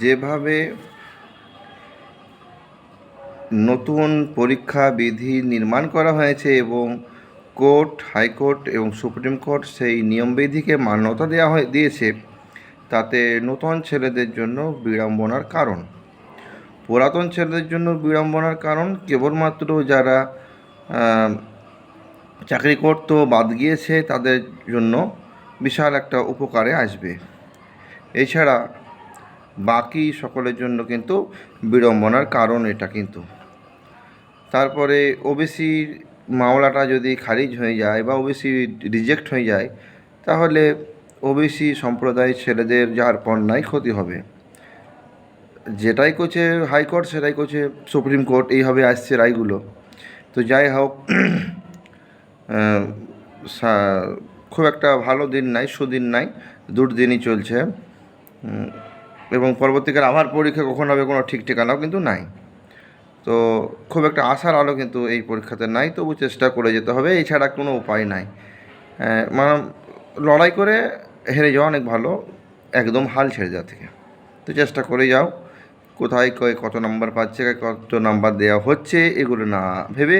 যেভাবে নতুন পরীক্ষা বিধি নির্মাণ করা হয়েছে এবং কোর্ট, হাইকোর্ট এবং সুপ্রিম কোর্ট সেই নিয়মবিধিকে মান্যতা দেওয়া হয়ে, দিয়েছে, তাতে নতুন ছেলেদের জন্য বিড়ম্বনার কারণ। পুরাতন ছেলেদের জন্য বিড়ম্বনার কারণ কেবলমাত্র যারা চাকরি করতো, বাদ গিয়েছে, তাদের জন্য বিশাল একটা উপকারে আসবে। এছাড়া বাকি সকলের জন্য কিন্তু বিড়ম্বনার কারণ এটা কিন্তু। তারপরে ওবিসির মামলাটা যদি খারিজ হয়ে যায় বা ওবিসি রিজেক্ট হয়ে যায়, তাহলে ওবিসি সম্প্রদায়ের ছেলেদের যার পণ্যায় ক্ষতি হবে। যেটাই করছে হাইকোর্ট, সেটাই করছে সুপ্রিম কোর্ট, এইভাবে আসছে রায়গুলো। তো যাই হোক খুব একটা ভালো দিন নাই, সুদিন নাই, দুর্দিনই চলছে। এবং পরবর্তীকালে আবার পরীক্ষা কখন হবে কোনো ঠিক ঠিকানাও কিন্তু নাই। তো খুব একটা আশার আলো কিন্তু এই পরীক্ষাতে নাই, তবু চেষ্টা করে যেতে হবে, এছাড়া কোনো উপায় নাই। মানে লড়াই করে হেরে যাওয়া অনেক ভালো, একদম হাল ছেড়ে যাওয়া থেকে। তো চেষ্টা করে যাও, কোথায় কয়, কত নাম্বার পাচ্ছে, কত নাম্বার দেওয়া হচ্ছে, এগুলো না ভেবে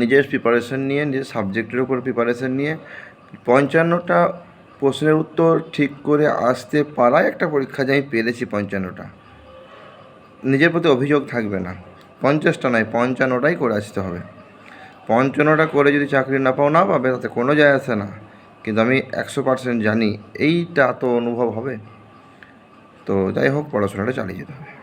নিজের প্রিপারেশন নিয়ে, নিজের সাবজেক্টের উপর প্রিপারেশন নিয়ে, পঞ্চান্নটা প্রশ্নের উত্তর ঠিক করে আসতে পারাই একটা পরীক্ষা যে আমি পেরেছি পঞ্চান্নটা। নিজের প্রতি অভিযোগ থাকবে না। পঞ্চাশটা নয়, পঞ্চান্নটাই করে আসতে হবে। পঞ্চান্নটা করে যদি চাকরি না পাও, না পাবে, তাতে কোনো যায় আসে না। কিন্তু আমি একশো পার্সেন্ট জানি, এইটা তো অনুভব হবে। তো যাই হোক, পড়াশোনাটা চালিয়ে যেতে হবে।